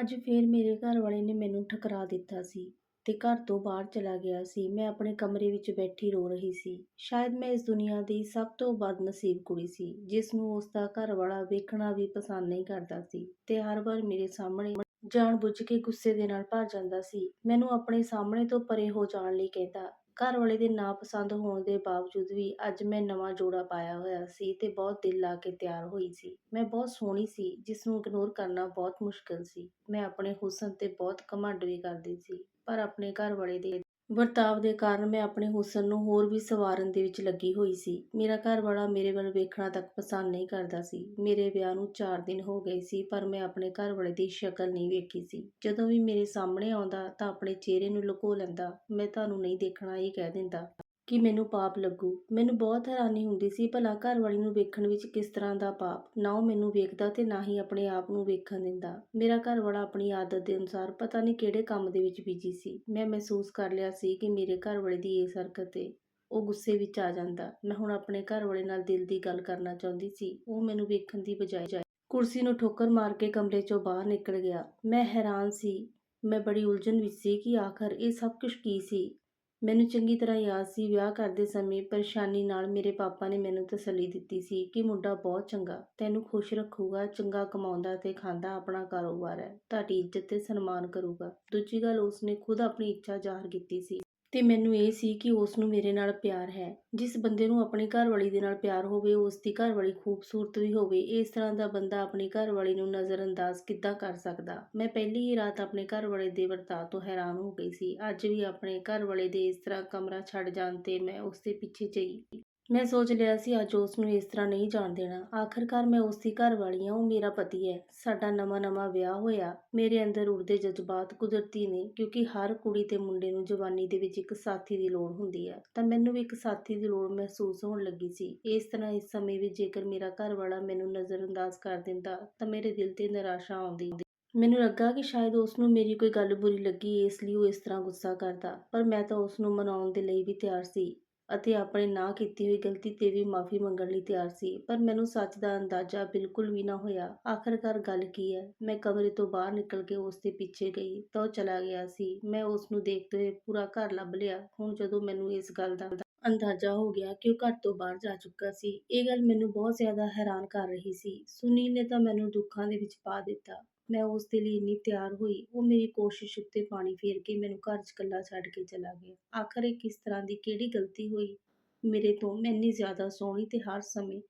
ਅੱਜ ਫੇਰ ਮੇਰੇ ਘਰ ਵਾਲੇ ਨੇ ਮੈਨੂੰ ਠੁਕਰਾ ਦਿੱਤਾ ਸੀ ਤੇ ਘਰ ਤੋਂ ਬਾਹਰ ਚਲਾ ਗਿਆ ਸੀ। ਮੈਂ ਆਪਣੇ ਕਮਰੇ ਵਿੱਚ ਬੈਠੀ ਰੋ ਰਹੀ ਸੀ। ਸ਼ਾਇਦ ਮੈਂ ਇਸ ਦੁਨੀਆ ਦੀ ਸਭ ਤੋਂ ਬਦਨਸੀਬ ਕੁੜੀ ਸੀ, ਜਿਸ ਨੂੰ ਉਸ ਦਾ ਘਰ ਵਾਲਾ ਵੇਖਣਾ ਵੀ ਪਸੰਦ ਨਹੀਂ ਕਰਦਾ ਸੀ ਤੇ ਹਰ ਵਾਰ ਮੇਰੇ ਸਾਹਮਣੇ ਜਾਣ ਬੁੱਝ ਕੇ ਗੁੱਸੇ ਦੇ ਨਾਲ ਭਰ ਜਾਂਦਾ ਸੀ। ਮੈਨੂੰ ਆਪਣੇ ਸਾਹਮਣੇ ਤੋਂ ਪਰੇ ਹੋ ਜਾਣ ਲਈ ਕਹਿੰਦਾ ਘਰ ਵਾਲੇ ਦੇ ਨਾਪਸੰਦ ਹੋਣ ਦੇ ਬਾਵਜੂਦ ਵੀ ਅੱਜ ਮੈਂ ਨਵਾਂ ਜੋੜਾ ਪਾਇਆ ਹੋਇਆ ਸੀ ਤੇ ਬਹੁਤ ਦਿਲ ਲਾ ਕੇ ਤਿਆਰ ਹੋਈ ਸੀ। ਮੈਂ ਬਹੁਤ ਸੋਹਣੀ ਸੀ, ਜਿਸ ਨੂੰ ਇਗਨੋਰ ਕਰਨਾ ਬਹੁਤ ਮੁਸ਼ਕਿਲ ਸੀ। ਮੈਂ ਆਪਣੇ ਹੁਸਨ ਤੇ ਬਹੁਤ ਘਮੰਡ ਵੀ ਕਰਦੀ ਸੀ, ਪਰ ਆਪਣੇ ਘਰ ਵਾਲੇ ਦੇ ਵਰਤਾਵ ਦੇ ਕਾਰਨ ਮੈਂ ਆਪਣੇ ਹੁਸਨ ਨੂੰ ਹੋਰ ਵੀ ਸਵਾਰਨ ਦੇ ਵਿੱਚ ਲੱਗੀ ਹੋਈ ਸੀ। ਮੇਰਾ ਘਰਵਾਲਾ ਮੇਰੇ ਵੱਲ ਵੇਖਣਾ ਤੱਕ ਪਸੰਦ ਨਹੀਂ ਕਰਦਾ ਸੀ। ਮੇਰੇ ਵਿਆਹ ਨੂੰ 4 ਦਿਨ ਹੋ ਗਏ ਸੀ, ਪਰ ਮੈਂ ਆਪਣੇ ਘਰਵਾਲੇ ਦੀ ਸ਼ਕਲ ਨਹੀਂ ਵੇਖੀ ਸੀ। ਜਦੋਂ ਵੀ ਮੇਰੇ ਸਾਹਮਣੇ ਆਉਂਦਾ ਤਾਂ ਆਪਣੇ ਚਿਹਰੇ ਨੂੰ ਲੁਕੋ ਲੈਂਦਾ। ਮੈਂ ਤੁਹਾਨੂੰ ਨਹੀਂ ਦੇਖਣਾ ਇਹ ਕਹਿ ਦਿੰਦਾ। ਕਿ ਮੈਨੂੰ ਪਾਪ ਲੱਗੂ। ਮੈਨੂੰ ਬਹੁਤ ਹੈਰਾਨੀ ਹੁੰਦੀ ਸੀ, ਭਲਾ ਘਰਵਾਲੀ ਨੂੰ ਵੇਖਣ ਵਿੱਚ ਕਿਸ ਤਰ੍ਹਾਂ ਦਾ ਪਾਪ। ਨਾ ਉਹ ਮੈਨੂੰ ਵੇਖਦਾ ਤੇ ਨਾ ਹੀ ਆਪਣੇ ਆਪ ਨੂੰ ਵੇਖਣ ਦਿੰਦਾ। ਮੇਰਾ ਘਰਵਾਲਾ ਆਪਣੀ ਆਦਤ ਦੇ ਅਨੁਸਾਰ ਪਤਾ ਨਹੀਂ ਕਿਹੜੇ ਕੰਮ ਦੇ ਵਿੱਚ ਬਿਜ਼ੀ ਸੀ। ਮੈਂ ਮਹਿਸੂਸ ਕਰ ਲਿਆ ਸੀ ਕਿ ਮੇਰੇ ਘਰ ਵਾਲੇ ਦੀ ਇਹ ਹਰਕਤ ਤੇ ਉਹ ਗੁੱਸੇ ਵਿੱਚ ਆ ਜਾਂਦਾ। ਮੈਂ ਹੁਣ ਆਪਣੇ ਘਰ ਵਾਲੇ ਨਾਲ ਦਿਲ ਦੀ ਗੱਲ ਕਰਨਾ ਚਾਹੁੰਦੀ ਸੀ। ਉਹ ਮੈਨੂੰ ਵੇਖਣ ਦੀ ਬਜਾਏ ਕੁਰਸੀ ਨੂੰ ਠੋਕਰ ਮਾਰ ਕੇ ਕਮਰੇ ਚੋਂ ਬਾਹਰ ਨਿਕਲ ਗਿਆ। ਮੈਂ ਹੈਰਾਨ ਸੀ। ਮੈਂ ਬੜੀ ਉਲਝਣ ਵਿੱਚ ਸੀ ਕਿ ਆਖਰ ਇਹ ਸਭ ਕੁਝ ਕੀ ਸੀ? ਮੈਨੂੰ ਚੰਗੀ ਤਰ੍ਹਾਂ ਯਾਦ ਸੀ ਵਿਆਹ ਕਰਦੇ ਸਮੇਂ, ਪਰੇਸ਼ਾਨੀ ਨਾਲ ਮੇਰੇ ਪਾਪਾ ਨੇ ਮੈਨੂੰ ਤਸੱਲੀ ਦਿੱਤੀ ਸੀ ਕਿ ਮੁੰਡਾ ਬਹੁਤ ਚੰਗਾ, ਤੈਨੂੰ ਖੁਸ਼ ਰੱਖੂਗਾ, ਚੰਗਾ ਕਮਾਉਂਦਾ ਤੇ ਖਾਂਦਾ ਆਪਣਾ ਕਾਰੋਬਾਰ ਹੈ, ਤੁਹਾਡੀ ਇੱਜ਼ਤ ਤੇ ਸਨਮਾਨ ਕਰੂਗਾ। ਦੂਜੀ ਗੱਲ, ਉਸਨੇ ਖੁਦ ਆਪਣੀ ਇੱਛਾ ਜ਼ਾਹਰ ਕੀਤੀ ਸੀ। ਤੇ ਮੈਨੂੰ ਇਹ ਸੀ ਕਿ ਉਸ ਨੂੰ ਮੇਰੇ ਨਾਲ ਪਿਆਰ ਹੈ। ਜਿਸ ਬੰਦੇ ਨੂੰ ਆਪਣੀ ਘਰਵਾਲੀ ਦੇ ਨਾਲ ਪਿਆਰ ਹੋਵੇ ਉਸ ਦੀ ਘਰਵਾਲੀ ਖੂਬਸੂਰਤ ਵੀ ਹੋਵੇ, ਇਸ ਤਰ੍ਹਾਂ ਦਾ ਬੰਦਾ ਆਪਣੀ ਘਰਵਾਲੀ ਨੂੰ ਨਜ਼ਰਅੰਦਾਜ਼ ਕਿੱਦਾਂ ਕਰ ਸਕਦਾ? ਮੈਂ ਪਹਿਲੀ ਹੀ ਰਾਤ ਆਪਣੇ ਘਰਵਾਲੇ ਦੇ ਵਰਤਾਅ ਤੋਂ ਹੈਰਾਨ ਹੋ ਗਈ ਸੀ। ਅੱਜ ਵੀ ਆਪਣੇ ਘਰਵਾਲੇ ਦੇ ਇਸ ਤਰ੍ਹਾਂ ਕਮਰਾ ਛੱਡ ਜਾਣ ਤੇ ਮੈਂ ਉਸ ਦੇ ਪਿੱਛੇ ਚਈ। ਮੈਂ ਸੋਚ ਲਿਆ ਸੀ, ਅੱਜ ਉਸ ਨੂੰ ਇਸ ਤਰ੍ਹਾਂ ਨਹੀਂ ਜਾਣ ਦੇਣਾ। ਆਖਰਕਾਰ ਮੈਂ ਉਸ ਦੀ ਘਰ ਵਾਲੀ ਹਾਂ, ਉਹ ਮੇਰਾ ਪਤੀ ਹੈ। ਸਾਡਾ ਨਵਾਂ ਨਵਾਂ ਵਿਆਹ ਹੋਇਆ। ਮੇਰੇ ਅੰਦਰ ਉੜਦੇ ਜਜ਼ਬਾਤ ਕੁਦਰਤੀ ਨੇ, ਕਿਉਂਕਿ ਹਰ ਕੁੜੀ ਤੇ ਮੁੰਡੇ ਨੂੰ ਜਵਾਨੀ ਦੇ ਵਿੱਚ ਇੱਕ ਸਾਥੀ ਦੀ ਲੋੜ ਹੁੰਦੀ ਹੈ ਤਾਂ ਮੈਨੂੰ ਵੀ ਇੱਕ ਸਾਥੀ ਦੀ ਲੋੜ ਮਹਿਸੂਸ ਹੋਣ ਲੱਗੀ ਸੀ। ਇਸ ਤਰ੍ਹਾਂ ਇਸ ਸਮੇਂ ਵਿੱਚ ਜੇਕਰ ਮੇਰਾ ਘਰ ਵਾਲਾ ਮੈਨੂੰ ਨਜ਼ਰਅੰਦਾਜ਼ ਕਰ ਦਿੰਦਾ, ਤਾਂ ਮੇਰੇ ਦਿਲ ਤੇ ਨਿਰਾਸ਼ਾ ਆਉਂਦੀ ਮੈਨੂੰ ਲੱਗਾ ਕਿ ਸ਼ਾਇਦ ਉਸ ਨੂੰ ਮੇਰੀ ਕੋਈ ਗੱਲ ਬੁਰੀ ਲੱਗੀ, ਇਸ ਲਈ ਉਹ ਇਸ ਤਰ੍ਹਾਂ ਗੁੱਸਾ ਕਰਦਾ। ਪਰ ਮੈਂ ਤਾਂ ਉਸ ਨੂੰ ਮਨਾਉਣ ਦੇ ਲਈ ਵੀ ਤਿਆਰ ਸੀ। ਅਤੇ ਆਪਣੇ ਨਾ ਕੀਤੀ ਹੋਈ ਗਲਤੀ ਤੇ ਵੀ ਮਾਫੀ ਮੰਗਣ ਲਈ ਤਿਆਰ ਸੀ। ਪਰ ਮੈਨੂੰ ਸੱਚ ਦਾ ਅੰਦਾਜ਼ਾ ਬਿਲਕੁਲ ਵੀ ਨਾ ਹੋਇਆ। ਆਖਰਕਾਰ ਗੱਲ ਕੀ ਹੈ? ਮੈਂ ਕਮਰੇ ਤੋਂ ਬਾਹਰ ਨਿਕਲ ਕੇ ਉਸ ਦੇ ਪਿੱਛੇ ਗਈ ਤਾਂ ਉਹ ਚਲਾ ਗਿਆ ਸੀ। ਮੈਂ ਉਸ ਨੂੰ ਦੇਖਦੇ ਹੋਏ ਪੂਰਾ ਘਰ ਲੱਭ ਲਿਆ। ਹੁਣ ਜਦੋਂ ਮੈਨੂੰ ਇਸ ਗੱਲ ਦਾ ਅੰਦਾਜ਼ਾ ਹੋ ਗਿਆ ਕਿ ਉਹ ਘਰ ਤੋਂ ਬਾਹਰ ਜਾ ਚੁੱਕਾ ਸੀ, ਇਹ ਗੱਲ ਮੈਨੂੰ ਬਹੁਤ ਜ਼ਿਆਦਾ ਹੈਰਾਨ ਕਰ ਰਹੀ ਸੀ। ਸੁਨੀਲ ਨੇ ਤਾਂ ਮੈਨੂੰ ਦੁੱਖਾਂ ਦੇ ਵਿੱਚ ਪਾ ਦਿੱਤਾ। ਮੈਂ ਉਸ ਦੇ ਲਈ ਇੰਨੀ ਤਿਆਰ ਹੋਈ, ਉਹ ਮੇਰੀ ਕੋਸ਼ਿਸ਼ ਉੱਤੇ ਪਾਣੀ ਫੇਰ ਕੇ ਮੈਨੂੰ ਘਰ 'ਚ ਇਕੱਲਾ ਛੱਡ ਕੇ ਚਲਾ ਗਿਆ। ਆਖਰ ਇਹ ਕਿਸ ਤਰ੍ਹਾਂ ਦੀ ਕਿਹੜੀ ਗਲਤੀ ਹੋਈ? ਮੇਰੇ ਤੋਂ ਮੈਂ ਇੰਨੀ ਜ਼ਿਆਦਾ ਸੋਹਣੀ ਤੇ ਹਰ ਸਮੇਂ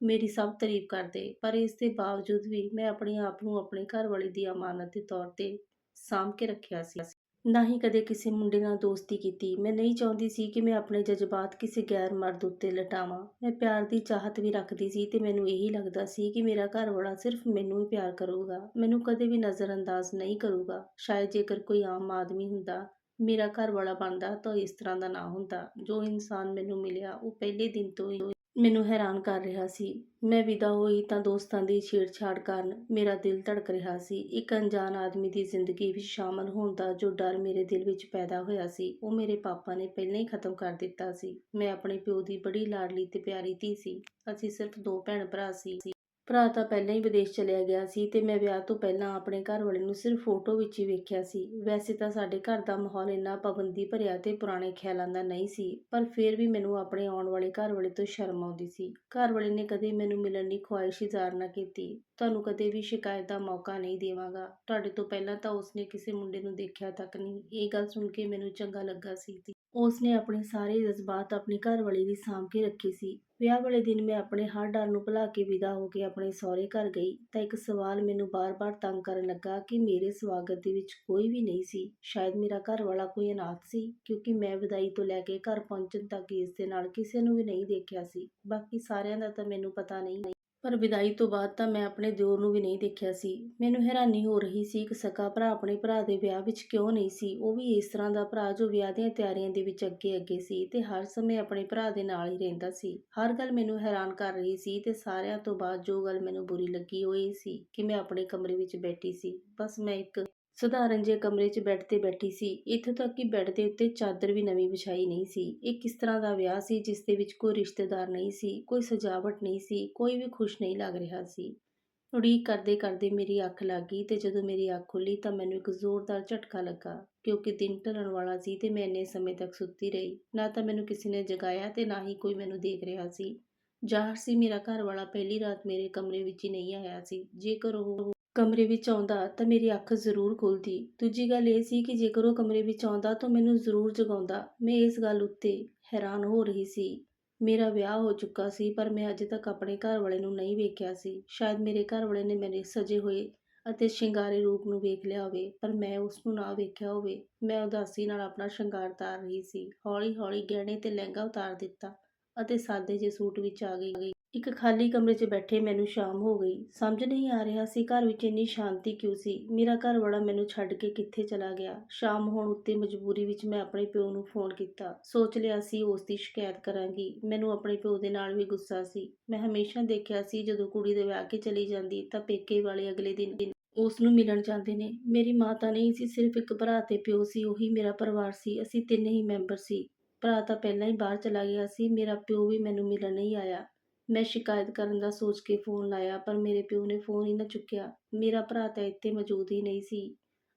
ਮੇਰੀ ਸਭ ਤਾਰੀਫ ਕਰਦੇ, ਪਰ ਇਸ ਦੇ ਬਾਵਜੂਦ ਵੀ ਮੈਂ ਆਪਣੇ ਆਪ ਨੂੰ ਆਪਣੇ ਘਰ ਵਾਲੀ ਦੀ ਅਮਾਨਤ ਦੇ ਤੌਰ ਤੇ ਸਾਂਭ ਕੇ ਰੱਖਿਆ ਸੀ। ਨਾ ਹੀ ਕਦੇ ਕਿਸੇ ਮੁੰਡੇ ਨਾਲ ਦੋਸਤੀ ਕੀਤੀ। ਮੈਂ ਨਹੀਂ ਚਾਹੁੰਦੀ ਸੀ ਕਿ ਮੈਂ ਆਪਣੇ ਜਜ਼ਬਾਤ ਕਿਸੇ ਗੈਰ ਮਰਦ ਉੱਤੇ ਲਟਾਵਾਂ। ਮੈਂ ਪਿਆਰ ਦੀ ਚਾਹਤ ਵੀ ਰੱਖਦੀ ਸੀ ਤੇ ਮੈਨੂੰ ਇਹੀ ਲੱਗਦਾ ਸੀ ਕਿ ਮੇਰਾ ਘਰ ਵਾਲਾ ਸਿਰਫ ਮੈਨੂੰ ਹੀ ਪਿਆਰ ਕਰੂਗਾ। ਮੈਨੂੰ ਕਦੇ ਵੀ ਨਜ਼ਰਅੰਦਾਜ਼ ਨਹੀਂ ਕਰੂਗਾ। ਸ਼ਾਇਦ ਜੇਕਰ ਕੋਈ ਆਮ ਆਦਮੀ ਹੁੰਦਾ, ਮੇਰਾ ਘਰ ਵਾਲਾ ਬਣਦਾ ਤਾਂ ਇਸ ਤਰ੍ਹਾਂ ਦਾ ਨਾ ਹੁੰਦਾ। ਜੋ ਇਨਸਾਨ ਮੈਨੂੰ ਮਿਲਿਆ, ਉਹ ਪਹਿਲੇ ਦਿਨ ਤੋਂ ਹੀ ਮੈਨੂੰ ਹੈਰਾਨ ਕਰ ਰਿਹਾ ਸੀ। ਮੈਂ ਵਿਦਾ ਹੋਈ ਤਾਂ ਦੋਸਤਾਂ ਦੀ ਛੇੜਛਾੜ ਕਾਰਨ ਮੇਰਾ ਦਿਲ ਧੜਕ ਰਿਹਾ ਸੀ। ਇੱਕ ਅਣਜਾਣ ਆਦਮੀ ਦੀ ਜ਼ਿੰਦਗੀ ਵਿੱਚ ਸ਼ਾਮਲ ਹੋਣ ਦਾ ਜੋ ਡਰ ਮੇਰੇ ਦਿਲ ਵਿੱਚ ਪੈਦਾ ਹੋਇਆ ਸੀ, ਉਹ ਮੇਰੇ ਪਾਪਾ ਨੇ ਪਹਿਲਾਂ ਹੀ ਖਤਮ ਕਰ ਦਿੱਤਾ ਸੀ। ਮੈਂ ਆਪਣੇ ਪਿਓ ਦੀ ਬੜੀ ਲਾਡਲੀ ਤੇ ਪਿਆਰੀ ਧੀ ਸੀ। ਅਸੀਂ ਸਿਰਫ ਦੋ ਭੈਣ ਭਰਾ ਸੀ। ਭਰਾ ਤਾਂ ਪਹਿਲਾਂ ਹੀ ਵਿਦੇਸ਼ ਚਲਿਆ ਗਿਆ ਸੀ ਤੇ ਮੈਂ ਵਿਆਹ ਤੋਂ ਪਹਿਲਾਂ ਆਪਣੇ ਘਰ ਵਾਲੇ ਨੂੰ ਸਿਰਫ ਫੋਟੋ ਵਿੱਚ ਹੀ ਵੇਖਿਆ ਸੀ। ਵੈਸੇ ਤਾਂ ਸਾਡੇ ਘਰ ਦਾ ਮਾਹੌਲ ਇੰਨਾ ਪਾਬੰਦੀ ਭਰਿਆ ਤੇ ਪੁਰਾਣੇ ਖਿਆਲਾਂ ਦਾ ਨਹੀਂ ਸੀ, ਪਰ ਫਿਰ ਵੀ ਮੈਨੂੰ ਆਪਣੇ ਆਉਣ ਵਾਲੇ ਘਰ ਵਾਲੇ ਤੋਂ ਸ਼ਰਮ ਆਉਂਦੀ ਸੀ। ਘਰ ਵਾਲੇ ਨੇ ਕਦੇ ਮੈਨੂੰ ਮਿਲਣ ਦੀ ਖੁਆਇਸ਼ ਇਜ਼ਹਾਰ ਨਾ ਕੀਤੀ। ਤੁਹਾਨੂੰ ਕਦੇ ਵੀ ਸ਼ਿਕਾਇਤ ਦਾ ਮੌਕਾ ਨਹੀਂ ਦੇਵਾਂਗਾ। ਤੁਹਾਡੇ ਤੋਂ ਪਹਿਲਾਂ ਤਾਂ ਉਸਨੇ ਕਿਸੇ ਮੁੰਡੇ ਨੂੰ ਦੇਖਿਆ ਤੱਕ ਨਹੀਂ। ਇਹ ਗੱਲ ਸੁਣ ਕੇ ਮੈਨੂੰ ਚੰਗਾ ਲੱਗਾ ਸੀ। ਉਸ ਨੇ ਆਪਣੇ ਸਾਰੇ ਜਜ਼ਬਾਤ ਆਪਣੀ ਘਰਵਾਲੀ ਦੀ ਸਾਂਭ ਕੇ ਰੱਖੇ ਸੀ। ਵਿਆਹ ਵਾਲੇ ਦਿਨ ਮੈਂ ਆਪਣੇ ਹਰ ਡਰ ਨੂੰ ਭੁਲਾ ਕੇ ਵਿਦਾ ਹੋ ਕੇ ਆਪਣੇ ਸਹੁਰੇ ਘਰ ਗਈ ਤਾਂ ਇੱਕ ਸਵਾਲ ਮੈਨੂੰ ਬਾਰ-ਬਾਰ ਤੰਗ ਕਰਨ ਲੱਗਾ ਕਿ ਮੇਰੇ ਸਵਾਗਤ ਦੇ ਵਿੱਚ ਕੋਈ ਵੀ ਨਹੀਂ ਸੀ। ਸ਼ਾਇਦ ਮੇਰਾ ਘਰ ਵਾਲਾ ਕੋਈ ਅਨਾਥ ਸੀ, ਕਿਉਂਕਿ ਮੈਂ ਵਿਦਾਈ ਤੋਂ ਲੈ ਕੇ ਘਰ ਪਹੁੰਚਣ ਤੱਕ ਇਸ ਦੇ ਨਾਲ ਕਿਸੇ ਨੂੰ ਵੀ ਨਹੀਂ ਦੇਖਿਆ ਸੀ। ਬਾਕੀ ਸਾਰਿਆਂ ਦਾ ਤਾਂ ਮੈਨੂੰ ਪਤਾ ਨਹੀਂ ਪਰ ਵਿਦਾਈ ਤੋਂ ਬਾਅਦ ਤਾਂ ਮੈਂ ਆਪਣੇ ਦਿਓਰ ਨੂੰ ਵੀ ਨਹੀਂ ਦੇਖਿਆ ਸੀ। ਮੈਨੂੰ ਹੈਰਾਨੀ ਹੋ ਰਹੀ ਸੀ ਕਿ ਸਕਾ ਭਰਾ ਆਪਣੇ ਭਰਾ ਦੇ ਵਿਆਹ ਵਿੱਚ ਕਿਉਂ ਨਹੀਂ ਸੀ। ਉਹ ਵੀ ਇਸ ਤਰ੍ਹਾਂ ਦਾ ਭਰਾ ਜੋ ਵਿਆਹ ਦੀਆਂ ਤਿਆਰੀਆਂ ਦੇ ਵਿੱਚ ਅੱਗੇ ਅੱਗੇ ਸੀ ਤੇ ਹਰ ਸਮੇਂ ਆਪਣੇ ਭਰਾ ਦੇ ਨਾਲ ਹੀ ਰਹਿੰਦਾ ਸੀ। ਹਰ ਗੱਲ ਮੈਨੂੰ ਹੈਰਾਨ ਕਰ ਰਹੀ ਸੀ ਤੇ ਸਾਰਿਆਂ ਤੋਂ ਬਾਅਦ ਜੋ ਗੱਲ ਮੈਨੂੰ ਬੁਰੀ ਲੱਗੀ ਉਹ ਇਹ ਸੀ ਕਿ ਮੈਂ ਆਪਣੇ ਕਮਰੇ ਵਿੱਚ ਬੈਠੀ ਸੀ। ਬਸ ਮੈਂ ਇੱਕ ਸਧਾਰਨ ਜਿਹੇ ਕਮਰੇ 'ਚ ਬੈੱਡ ਤੇ ਬੈਠੀ ਸੀ। ਇੱਥੋਂ ਤੱਕ ਕਿ ਬੈੱਡ ਦੇ ਉੱਤੇ ਚਾਦਰ ਵੀ ਨਵੀਂ ਵਿਛਾਈ ਨਹੀਂ ਸੀ। ਇਹ ਕਿਸ ਤਰ੍ਹਾਂ ਦਾ ਵਿਆਹ ਸੀ, ਜਿਸ ਦੇ ਵਿੱਚ ਕੋਈ ਰਿਸ਼ਤੇਦਾਰ ਨਹੀਂ ਸੀ, ਕੋਈ ਸਜਾਵਟ ਨਹੀਂ ਸੀ, ਕੋਈ ਵੀ ਖੁਸ਼ ਨਹੀਂ ਲੱਗ ਰਿਹਾ ਸੀ। ਉਡੀਕ ਕਰਦੇ ਕਰਦੇ ਮੇਰੀ ਅੱਖ ਲੱਗ ਗਈ ਤੇ ਜਦੋਂ ਮੇਰੀ ਅੱਖ ਖੁੱਲੀ ਤਾਂ ਮੈਨੂੰ ਇੱਕ ਜ਼ੋਰਦਾਰ ਝਟਕਾ ਲੱਗਾ, ਕਿਉਂਕਿ ਦਿਨ ਢਲਣ ਵਾਲਾ ਸੀ ਤੇ ਮੈਂ ਇੰਨੇ ਸਮੇਂ ਤੱਕ ਸੁੱਤੀ ਰਹੀ। ਨਾ ਤਾਂ ਮੈਨੂੰ ਕਿਸੇ ਨੇ ਜਗਾਇਆ ਤੇ ਨਾ ਹੀ ਕੋਈ ਮੈਨੂੰ ਦੇਖ ਰਿਹਾ ਸੀ। ਜ਼ਾਹਰ ਸੀ ਮੇਰਾ ਘਰ ਵਾਲਾ ਪਹਿਲੀ ਰਾਤ ਮੇਰੇ ਕਮਰੇ ਵਿੱਚ ਹੀ ਨਹੀਂ ਆਇਆ ਸੀ। ਜੇਕਰ ਉਹ ਕਮਰੇ ਵਿੱਚ ਆਉਂਦਾ ਤਾਂ ਮੇਰੀ ਅੱਖ ਜ਼ਰੂਰ ਖੁੱਲਦੀ। ਦੂਜੀ ਗੱਲ ਇਹ ਸੀ ਕਿ ਜੇਕਰ ਉਹ ਕਮਰੇ ਵਿੱਚ ਆਉਂਦਾ ਤਾਂ ਮੈਨੂੰ ਜ਼ਰੂਰ ਜਗਾਉਂਦਾ। ਮੈਂ ਇਸ ਗੱਲ ਉੱਤੇ ਹੈਰਾਨ ਹੋ ਰਹੀ ਸੀ। ਮੇਰਾ ਵਿਆਹ ਹੋ ਚੁੱਕਾ ਸੀ, ਪਰ ਮੈਂ ਅਜੇ ਤੱਕ ਆਪਣੇ ਘਰ ਵਾਲੇ ਨੂੰ ਨਹੀਂ ਵੇਖਿਆ ਸੀ। ਸ਼ਾਇਦ ਮੇਰੇ ਘਰ ਵਾਲੇ ਨੇ ਮੇਰੇ ਸਜੇ ਹੋਏ ਅਤੇ ਸ਼ਿੰਗਾਰੇ ਰੂਪ ਨੂੰ ਵੇਖ ਲਿਆ ਹੋਵੇ, ਪਰ ਮੈਂ ਉਸ ਨੂੰ ਨਾ ਵੇਖਿਆ ਹੋਵੇ। ਮੈਂ ਉਦਾਸੀ ਨਾਲ ਆਪਣਾ ਸ਼ਿੰਗਾਰ ਤਾਰ ਰਹੀ ਸੀ। ਹੌਲੀ-ਹੌਲੀ ਗਹਿਣੇ ਤੇ ਲਹਿੰਗਾ ਉਤਾਰ ਦਿੱਤਾ ਅਤੇ ਸਾਦੇ ਜਿਹੇ ਸੂਟ ਵਿੱਚ ਆ ਗਈ। ਇੱਕ ਖਾਲੀ ਕਮਰੇ 'ਚ ਬੈਠੇ ਮੈਨੂੰ ਸ਼ਾਮ ਹੋ ਗਈ। ਸਮਝ ਨਹੀਂ ਆ ਰਿਹਾ ਸੀ ਘਰ ਵਿੱਚ ਇੰਨੀ ਸ਼ਾਂਤੀ ਕਿਉਂ ਸੀ। ਮੇਰਾ ਘਰ ਵਾਲਾ ਮੈਨੂੰ ਛੱਡ ਕੇ ਕਿੱਥੇ ਚਲਾ ਗਿਆ। ਸ਼ਾਮ ਹੋਣ ਉੱਤੇ ਮਜਬੂਰੀ ਵਿੱਚ ਮੈਂ ਆਪਣੇ ਪਿਓ ਨੂੰ ਫੋਨ ਕੀਤਾ। ਸੋਚ ਲਿਆ ਸੀ ਉਸ ਦੀ ਸ਼ਿਕਾਇਤ ਕਰਾਂਗੀ। ਮੈਨੂੰ ਆਪਣੇ ਪਿਓ ਦੇ ਨਾਲ ਵੀ ਗੁੱਸਾ ਸੀ। ਮੈਂ ਹਮੇਸ਼ਾ ਦੇਖਿਆ ਸੀ ਜਦੋਂ ਕੁੜੀ ਦੇ ਵਿਆਹ ਕੇ ਚਲੀ ਜਾਂਦੀ ਤਾਂ ਪੇਕੇ ਵਾਲੇ ਅਗਲੇ ਦਿਨ ਉਸ ਨੂੰ ਮਿਲਣ ਜਾਂਦੇ ਨੇ। ਮੇਰੀ ਮਾਂ ਤਾਂ ਨਹੀਂ ਸੀ, ਸਿਰਫ ਇੱਕ ਭਰਾ ਤੇ ਪਿਓ ਸੀ, ਉਹੀ ਮੇਰਾ ਪਰਿਵਾਰ ਸੀ। ਅਸੀਂ ਤਿੰਨ ਹੀ ਮੈਂਬਰ ਸੀ। ਭਰਾ ਤਾਂ ਪਹਿਲਾਂ ਹੀ ਬਾਹਰ ਚਲਾ ਗਿਆ ਸੀ। ਮੇਰਾ ਪਿਓ ਵੀ ਮੈਨੂੰ ਮਿਲਣ ਨਹੀਂ ਆਇਆ। ਮੈਂ ਸ਼ਿਕਾਇਤ ਕਰਨ ਦਾ ਸੋਚ ਕੇ ਫੋਨ ਲਾਇਆ, ਪਰ ਮੇਰੇ ਪਿਓ ਨੇ ਫੋਨ ਹੀ ਨਾ ਚੁੱਕਿਆ। ਮੇਰਾ ਭਰਾ ਤਾਂ ਇੱਥੇ ਮੌਜੂਦ ਹੀ ਨਹੀਂ ਸੀ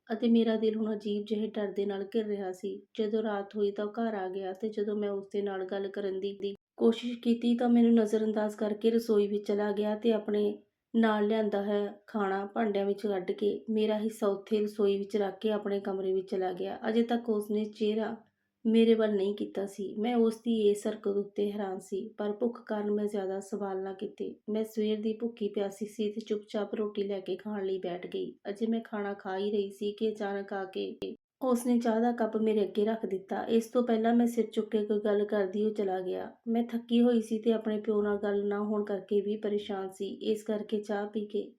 ਅਤੇ ਮੇਰਾ ਦਿਲ ਹੁਣ ਅਜੀਬ ਜਿਹੇ ਡਰ ਦੇ ਨਾਲ ਘਿਰ ਰਿਹਾ ਸੀ। ਜਦੋਂ ਰਾਤ ਹੋਈ ਤਾਂ ਉਹ ਘਰ ਆ ਗਿਆ ਤੇ ਜਦੋਂ ਮੈਂ ਉਸ ਦੇ ਨਾਲ ਗੱਲ ਕਰਨ ਦੀ ਦੀ ਕੋਸ਼ਿਸ਼ ਕੀਤੀ ਤਾਂ ਮੈਨੂੰ ਨਜ਼ਰਅੰਦਾਜ਼ ਕਰਕੇ ਰਸੋਈ ਵਿੱਚ ਚਲਾ ਗਿਆ ਤੇ ਆਪਣੇ ਨਾਲ ਲਿਆਂਦਾ ਹੈ ਖਾਣਾ ਭਾਂਡਿਆਂ ਵਿੱਚ ਕੱਢ ਕੇ। ਮੇਰਾ ਹਿੱਸਾ ਉੱਥੇ ਰਸੋਈ ਵਿੱਚ ਰੱਖ ਕੇ ਆਪਣੇ ਕਮਰੇ ਵਿੱਚ ਚਲਾ ਗਿਆ। ਅਜੇ ਤੱਕ ਉਸਨੇ ਚਿਹਰਾ ਮੇਰੇ ਵੱਲ ਨਹੀਂ ਕੀਤਾ ਸੀ। ਮੈਂ ਉਸ ਦੀ ਇਸ ਹਰਕਤ ਉੱਤੇ ਹੈਰਾਨ ਸੀ, ਪਰ ਭੁੱਖ ਕਾਰਨ ਮੈਂ ਜ਼ਿਆਦਾ ਸਵਾਲ ਨਾ ਕੀਤੇ। ਮੈਂ ਸਵੇਰ ਦੀ ਭੁੱਖੀ ਪਿਆਸੀ ਸੀ ਤੇ ਚੁੱਪਚਾਪ ਰੋਟੀ ਲੈ ਕੇ ਖਾਣ ਲਈ ਬੈਠ ਗਈ। ਅਜੇ ਮੈਂ ਖਾਣਾ ਖਾ ਹੀ ਰਹੀ ਸੀ ਕਿ ਅਚਾਨਕ ਆ ਕੇ ਉਸ ਨੇ ਚਾਹ ਦਾ ਕੱਪ ਮੇਰੇ ਅੱਗੇ ਰੱਖ ਦਿੱਤਾ। ਇਸ ਤੋਂ ਪਹਿਲਾਂ ਮੈਂ ਸਿਰ ਚੁੱਕ ਕੇ ਕੋਈ ਗੱਲ ਕਰਦੀ ਉਹ ਚਲਾ ਗਿਆ। ਮੈਂ ਥੱਕੀ ਹੋਈ ਸੀ ਤੇ ਆਪਣੇ ਪਿਓ ਨਾਲ ਗੱਲ ਨਾ ਹੋਣ ਕਰਕੇ ਵੀ ਪਰੇਸ਼ਾਨ ਸੀ। ਇਸ ਕਰਕੇ ਚਾਹ ਪੀ ਕੇ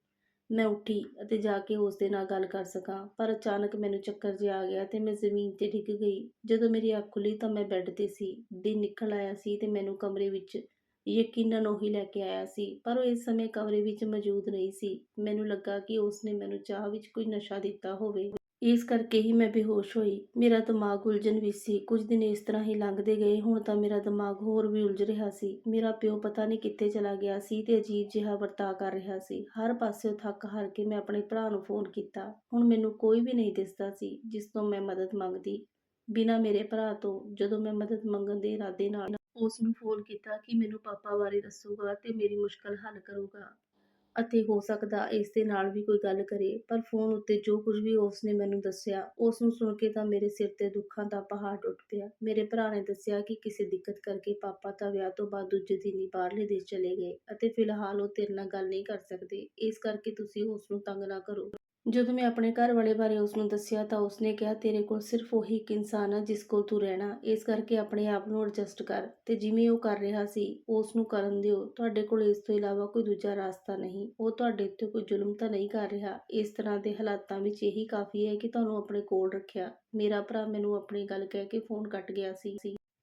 ਮੈਂ ਉੱਠੀ ਅਤੇ ਜਾ ਕੇ ਉਸ ਦੇ ਨਾਲ ਗੱਲ ਕਰ ਸਕਾਂ, ਪਰ ਅਚਾਨਕ ਮੈਨੂੰ ਚੱਕਰ ਜਿਹਾ ਆ ਗਿਆ ਤੇ ਮੈਂ ਜ਼ਮੀਨ ਤੇ ਡਿੱਗ ਗਈ। ਜਦੋਂ ਮੇਰੀ ਅੱਖ ਖੁੱਲੀ ਤਾਂ ਮੈਂ ਬੈੱਡ ਤੇ ਸੀ, ਦਿਨ ਨਿਕਲ ਆਇਆ ਸੀ ਤੇ ਮੈਨੂੰ ਕਮਰੇ ਵਿੱਚ ਯਕੀਨਨ ਉਹੀ ਲੈ ਕੇ ਆਇਆ ਸੀ, ਪਰ ਉਹ ਇਸ ਸਮੇਂ ਕਮਰੇ ਵਿੱਚ ਮੌਜੂਦ ਨਹੀਂ ਸੀ। ਮੈਨੂੰ ਲੱਗਾ ਕਿ ਉਸ ਨੇ ਮੈਨੂੰ ਚਾਹ ਵਿੱਚ ਕੋਈ ਨਸ਼ਾ ਦਿੱਤਾ ਹੋਵੇ। ਇਸ ਕਰਕੇ ਹੀ ਮੈਂ ਬੇਹੋਸ਼ ਹੋਈ। ਮੇਰਾ ਦਿਮਾਗ ਉਲਝਣ ਵਿੱਚ ਸੀ। ਕੁਝ ਦਿਨ ਇਸ ਤਰ੍ਹਾਂ ਹੀ ਲੰਘਦੇ ਗਏ। ਹੁਣ ਤਾਂ ਮੇਰਾ ਦਿਮਾਗ ਹੋਰ ਵੀ ਉਲਝ ਰਿਹਾ ਸੀ। ਮੇਰਾ ਪਿਓ ਪਤਾ ਨਹੀਂ ਕਿੱਥੇ ਚਲਾ ਗਿਆ ਸੀ ਤੇ ਅਜੀਬ ਜਿਹਾ ਵਰਤਾਅ ਕਰ ਰਿਹਾ ਸੀ। ਹਰ ਪਾਸਿਓਂ ਥੱਕ ਹਾਰ ਕੇ ਮੈਂ ਆਪਣੇ ਭਰਾ ਨੂੰ ਫੋਨ ਕੀਤਾ। ਹੁਣ ਮੈਨੂੰ ਕੋਈ ਵੀ ਨਹੀਂ ਦਿਸਦਾ ਸੀ, ਜਿਸ ਤੋਂ ਮੈਂ ਮਦਦ ਮੰਗਦੀ। ਬਿਨਾਂ ਮੇਰੇ ਭਰਾ ਤੋਂ, ਜਦੋਂ ਮੈਂ ਮਦਦ ਮੰਗਣ ਦੇ ਇਰਾਦੇ ਨਾਲ ਉਸ ਨੂੰ ਫੋਨ ਕੀਤਾ ਕਿ ਮੈਨੂੰ ਪਾਪਾ ਬਾਰੇ ਦੱਸੂਗਾ ਤੇ ਮੇਰੀ ਮੁਸ਼ਕਲ ਹੱਲ ਕਰੂਗਾ। ਅਤੇ ਹੋ ਸਕਦਾ ਇਸ ਦੇ ਨਾਲ ਵੀ ਕੋਈ ਗੱਲ ਕਰੇ। ਪਰ ਫੋਨ ਉੱਤੇ ਜੋ ਕੁਝ ਵੀ ਉਸਨੇ ਮੈਨੂੰ ਦੱਸਿਆ ਉਸ ਨੂੰ ਸੁਣ ਕੇ ਤਾਂ ਮੇਰੇ ਸਿਰ ਤੇ ਦੁੱਖਾਂ ਦਾ ਪਹਾੜ ਟੁੱਟ ਪਿਆ। ਮੇਰੇ ਭਰਾ ਨੇ ਦੱਸਿਆ ਕਿ ਕਿਸੇ ਦਿੱਕਤ ਕਰਕੇ ਪਾਪਾ ਤਾਂ ਵਿਆਹ ਤੋਂ ਬਾਅਦ ਦੂਜੇ ਦਿਨ ਹੀ ਬਾਹਰਲੇ ਦੇਸ਼ ਚਲੇ ਗਏ ਅਤੇ ਫਿਲਹਾਲ ਉਹ ਤੇਰੇ ਨਾਲ ਗੱਲ ਨਹੀਂ ਕਰ ਸਕਦੇ। ਇਸ ਕਰਕੇ ਤੁਸੀਂ ਉਸ ਨੂੰ ਤੰਗ ਨਾ ਕਰੋ। ਜਦੋਂ ਮੈਂ ਆਪਣੇ ਘਰ ਵਾਲੇ ਬਾਰੇ ਉਸ ਨੂੰ ਦੱਸਿਆ ਤਾਂ ਉਸਨੇ ਕਿਹਾ, ਤੇਰੇ ਕੋਲ ਸਿਰਫ ਉਹੀ ਇੱਕ ਇਨਸਾਨ ਆ ਜਿਸ ਕੋਲ ਤੂੰ ਰਹਿਣਾ। ਇਸ ਕਰਕੇ ਆਪਣੇ ਆਪ ਨੂੰ ਐਡਜਸਟ ਕਰ ਤੇ ਜਿਵੇਂ ਉਹ ਕਰ ਰਿਹਾ ਸੀ ਉਸ ਨੂੰ ਕਰਨ ਦਿਓ। ਤੁਹਾਡੇ ਕੋਲ ਇਸ ਤੋਂ ਇਲਾਵਾ ਕੋਈ ਦੂਜਾ ਰਾਸਤਾ ਨਹੀਂ। ਉਹ ਤੁਹਾਡੇ ਉੱਤੇ ਕੋਈ ਜ਼ੁਲਮ ਤਾਂ ਨਹੀਂ ਕਰ ਰਿਹਾ। ਇਸ ਤਰ੍ਹਾਂ ਦੇ ਹਾਲਾਤਾਂ ਵਿੱਚ ਇਹੀ ਕਾਫੀ ਹੈ ਕਿ ਤੁਹਾਨੂੰ ਆਪਣੇ ਕੋਲ ਰੱਖਿਆ। ਮੇਰਾ ਭਰਾ ਮੈਨੂੰ ਆਪਣੀ ਗੱਲ ਕਹਿ ਕੇ ਫੋਨ ਕੱਟ ਗਿਆ ਸੀ।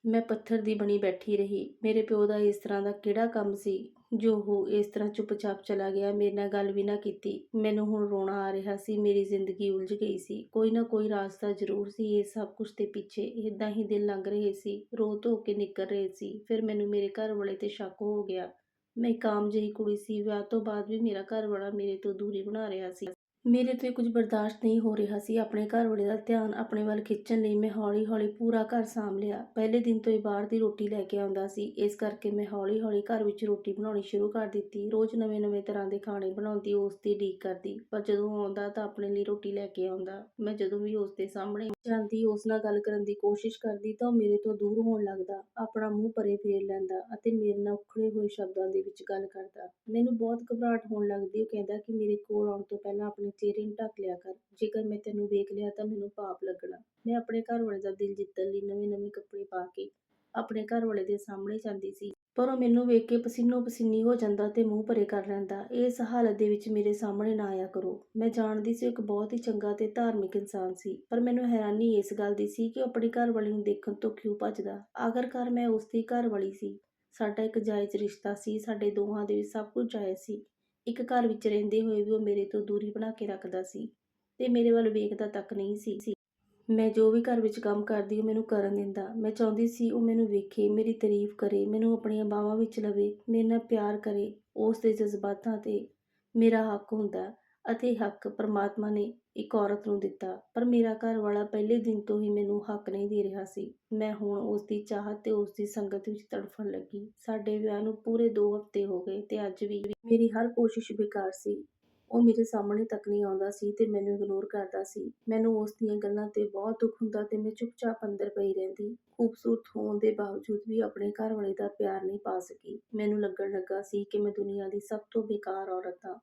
ਮੈਂ ਪੱਥਰ ਦੀ ਬਣੀ ਬੈਠੀ ਰਹੀ। ਮੇਰੇ ਪਿਓ ਦਾ ਇਸ ਤਰ੍ਹਾਂ ਦਾ ਕਿਹੜਾ ਕੰਮ ਸੀ? ਜੋ ਉਹ ਇਸ ਤਰ੍ਹਾਂ ਚੁੱਪਚਾਪ ਚਲਾ ਗਿਆ, ਮੇਰੇ ਨਾਲ ਗੱਲ ਵੀ ਨਾ ਕੀਤੀ। ਮੈਨੂੰ ਹੁਣ ਰੋਣਾ ਆ ਰਿਹਾ ਸੀ, ਮੇਰੀ ਜ਼ਿੰਦਗੀ ਉਲਝ ਗਈ ਸੀ। ਕੋਈ ਨਾ ਕੋਈ ਰਾਸਤਾ ਜ਼ਰੂਰ ਸੀ, ਇਹ ਸਭ ਕੁਝ ਦੇ ਪਿੱਛੇ ਇਦਾਂ ਹੀ ਦਿਨ ਲੰਘ ਰਹੇ ਸੀ, ਰੋ ਧੋ ਕੇ ਨਿਕਲ ਰਹੇ ਸੀ। ਫਿਰ ਮੈਨੂੰ ਮੇਰੇ ਘਰ ਵਾਲੇ ਤੇ ਸ਼ੱਕ ਹੋ ਗਿਆ। ਮੈਂ ਇੱਕ ਆਮ ਜਿਹੀ ਕੁੜੀ ਸੀ, ਵਿਆਹ ਤੋਂ ਬਾਅਦ ਵੀ ਮੇਰਾ ਘਰ ਵਾਲਾ ਮੇਰੇ ਤੋਂ ਦੂਰੀ ਬਣਾ ਰਿਹਾ ਸੀ। ਮੇਰੇ ਤੋਂ ਇਹ ਕੁਝ ਬਰਦਾਸ਼ਤ ਨਹੀਂ ਹੋ ਰਿਹਾ ਸੀ। ਆਪਣੇ ਘਰ ਵਾਲੇ ਦਾ ਧਿਆਨ ਆਪਣੇ ਵੱਲ ਖਿੱਚਣ ਲਈ ਮੈਂ ਹੌਲੀ-ਹੌਲੀ ਪੂਰਾ ਘਰ ਸਾਂਭ ਲਿਆ। ਪਹਿਲੇ ਦਿਨ ਤੋਂ ਹੀ ਬਾਹਰ ਦੀ ਰੋਟੀ ਲੈ ਕੇ ਆਉਂਦਾ ਸੀ। ਇਸ ਕਰਕੇ ਮੈਂ ਹੌਲੀ-ਹੌਲੀ ਘਰ ਵਿੱਚ ਰੋਟੀ ਬਣਾਉਣੀ ਸ਼ੁਰੂ ਕਰ ਦਿੱਤੀ। ਰੋਜ਼ ਨਵੇਂ-ਨਵੇਂ ਤਰ੍ਹਾਂ ਦੇ ਖਾਣੇ ਬਣਾਉਂਦੀ, ਉਸ ਦੀ ਉਡੀਕ ਕਰਦੀ। ਪਰ ਜਦੋਂ ਆਉਂਦਾ ਤਾਂ ਆਪਣੇ ਲਈ ਰੋਟੀ ਲੈ ਕੇ ਆਉਂਦਾ। ਮੈਂ ਜਦੋਂ ਵੀ ਉਸ ਦੇ ਸਾਹਮਣੇ ਜਾਂਦੀ, ਉਸ ਨਾਲ ਗੱਲ ਕਰਨ ਦੀ ਕੋਸ਼ਿਸ਼ ਕਰਦੀ ਤਾਂ ਉਹ ਮੇਰੇ ਤੋਂ ਦੂਰ ਹੋਣ ਲੱਗਦਾ, ਆਪਣਾ ਮੂੰਹ ਪਰੇ ਫੇਰ ਲੈਂਦਾ ਅਤੇ ਮੇਰੇ ਨਾਲ ਉਖੜੇ ਹੋਏ ਸ਼ਬਦਾਂ ਦੇ ਵਿੱਚ ਗੱਲ ਕਰਦਾ। ਮੈਨੂੰ ਬਹੁਤ ਘਬਰਾਹਟ ਹੋਣ ਲੱਗਦੀ। ਉਹ ਕਹਿੰਦਾ ਕਿ ਮੇਰੇ ਕੋਲ ਆਉਣ ਤੋਂ ਪਹਿਲਾਂ ਆਪਣੇ ਚਿਹਰੇ ਨੂੰ ਢੱਕ ਲਿਆ ਕਰ। ਜੇਕਰ ਮੈਂ ਤੈਨੂੰ ਵੇਖ ਲਿਆ ਤਾਂ ਮੈਨੂੰ ਪਾਪ ਲੱਗਣਾ। ਮੈਂ ਆਪਣੇ ਘਰ ਵਾਲੇ ਦਾ ਦਿਲ ਜਿੱਤਣ ਲਈ ਨਵੇਂ-ਨਵੇਂ ਕੱਪੜੇ ਪਾ ਕੇ ਆਪਣੇ ਘਰ ਵਾਲੇ ਦੇ ਸਾਹਮਣੇ ਜਾਂਦੀ ਸੀ। ਪਰ ਉਹ ਮੈਨੂੰ ਵੇਖ ਕੇ ਪਸੀਨੋ ਪਸੀਨੀ ਹੋ ਜਾਂਦਾ ਤੇ ਮੂੰਹ ਭਰੇ ਕਰ ਲੈਂਦਾ, ਇਸ ਹਾਲਤ ਦੇ ਵਿੱਚ ਮੇਰੇ ਸਾਹਮਣੇ ਨਾ ਆਇਆ ਕਰੋ। ਮੈਂ ਜਾਣਦੀ ਸੀ ਉਹ ਇੱਕ ਬਹੁਤ ਹੀ ਚੰਗਾ ਤੇ ਧਾਰਮਿਕ ਇਨਸਾਨ ਸੀ, ਪਰ ਮੈਨੂੰ ਹੈਰਾਨੀ ਇਸ ਗੱਲ ਦੀ ਸੀ ਕਿ ਉਹ ਆਪਣੀ ਘਰ ਵਾਲੀ ਨੂੰ ਦੇਖਣ ਤੋਂ ਕਿਉਂ ਭੱਜਦਾ। ਆਖਰਕਾਰ ਮੈਂ ਉਸ ਦੀ ਘਰ ਵਾਲੀ ਸੀ। ਸਾਡਾ ਇੱਕ ਜਾਇਜ਼ ਰਿਸ਼ਤਾ ਸੀ, ਸਾਡੇ ਦੋਹਾਂ ਦੇ ਵਿੱਚ ਸਭ ਕੁਝ ਜਾਇਜ਼ ਸੀ। ਇੱਕ ਘਰ ਵਿੱਚ ਰਹਿੰਦੇ ਹੋਏ ਵੀ ਉਹ ਮੇਰੇ ਤੋਂ ਦੂਰੀ ਬਣਾ ਕੇ ਰੱਖਦਾ ਸੀ ਤੇ ਮੇਰੇ ਵੱਲ ਵੇਖਦਾ ਤੱਕ ਨਹੀਂ ਸੀ। ਮੈਂ ਜੋ ਵੀ ਘਰ ਵਿੱਚ ਕੰਮ ਕਰਦੀ, ਉਹ ਮੈਨੂੰ ਕਰਨ ਦਿੰਦਾ। ਮੈਂ ਚਾਹੁੰਦੀ ਸੀ ਉਹ ਮੈਨੂੰ ਵੇਖੇ, ਮੇਰੀ ਤਾਰੀਫ ਕਰੇ, ਮੈਨੂੰ ਆਪਣੀਆਂ ਬਾਹਾਂ ਵਿੱਚ ਲਵੇ, ਮੇਰੇ ਨਾਲ ਪਿਆਰ ਕਰੇ, ਉਸ ਦੇ ਜਜ਼ਬਾਤਾਂ ਤੇ ਮੇਰਾ ਹੱਕ ਹੁੰਦਾ ਅਤੇ ਹੱਕ ਪਰਮਾਤਮਾ ਨੇ ਇੱਕ ਔਰਤ ਨੂੰ ਦਿੱਤਾ, ਪਰ ਮੇਰਾ ਘਰ ਵਾਲਾ ਪਹਿਲੇ ਦਿਨ ਤੋਂ ਹੀ ਮੈਨੂੰ ਹੱਕ ਨਹੀਂ ਦੇ ਰਿਹਾ ਸੀ। ਮੈਂ ਹੁਣ ਉਸ ਦੀ ਚਾਹਤ ਤੇ ਉਸ ਦੀ ਸੰਗਤ ਵਿੱਚ ਤੜਫਣ ਲੱਗੀ। ਸਾਡੇ ਵਿਆਹ ਨੂੰ ਪੂਰੇ 2 ਹਫ਼ਤੇ ਹੋ ਗਏ ਤੇ ਅੱਜ ਵੀ ਮੇਰੀ ਹਰ ਕੋਸ਼ਿਸ਼ ਬੇਕਾਰ ਸੀ। ਉਹ ਮੇਰੇ ਸਾਹਮਣੇ ਤੱਕ ਨਹੀਂ ਆਉਂਦਾ ਸੀ ਤੇ ਮੈਨੂੰ ਇਗਨੋਰ ਕਰਦਾ ਸੀ। ਮੈਨੂੰ ਉਸ ਦੀਆਂ ਗੱਲਾਂ ਤੇ ਬਹੁਤ ਦੁੱਖ ਹੁੰਦਾ ਤੇ ਮੈਂ ਚੁੱਪਚਾਪ ਅੰਦਰ ਪਈ ਰਹਿੰਦੀ। ਖੂਬਸੂਰਤ ਹੋਣ ਦੇ ਬਾਵਜੂਦ ਵੀ ਆਪਣੇ ਘਰ ਵਾਲੇ ਦਾ ਪਿਆਰ ਨਹੀਂ ਪਾ ਸਕੀ। ਮੈਨੂੰ ਲੱਗਣ ਲੱਗਾ ਸੀ ਕਿ ਮੈਂ ਦੁਨੀਆ ਦੀ ਸਭ ਤੋਂ ਬੇਕਾਰ ਔਰਤ ਹਾਂ।